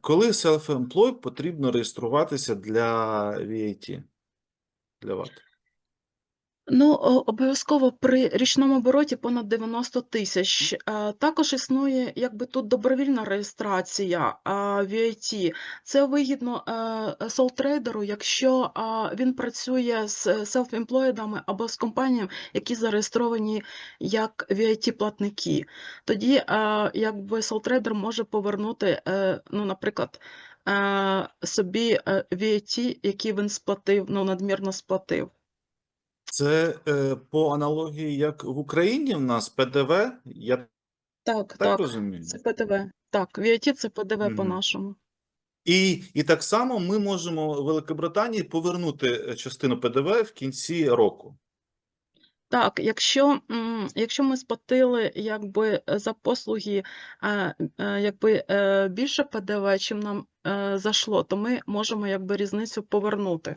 Коли self-employed потрібно реєструватися для VAT? Для ВАТ? Ну, обов'язково при річному обороті понад 90 тисяч. Також існує якби тут добровільна реєстрація VAT. Це вигідно солтрейдеру, якщо він працює з селф-емплоїдами або з компаніями, які зареєстровані як VAT-платники. Тоді е, якби солтрейдер може повернути, е, ну, наприклад, е, собі е, VAT, який він сплатив, ну, надмірно сплатив. Це е, по аналогії, як в Україні в нас ПДВ, я Так, так так, розумію. це ПДВ. Так, VAT це ПДВ Мгм. по-нашому. І, і так само ми можемо в Великобританії повернути е, частину ПДВ в кінці року. Так, якщо, якщо ми сплатили якби за послуги якби, е, більше ПДВ, чим нам е, зайшло, то ми можемо якби різницю повернути.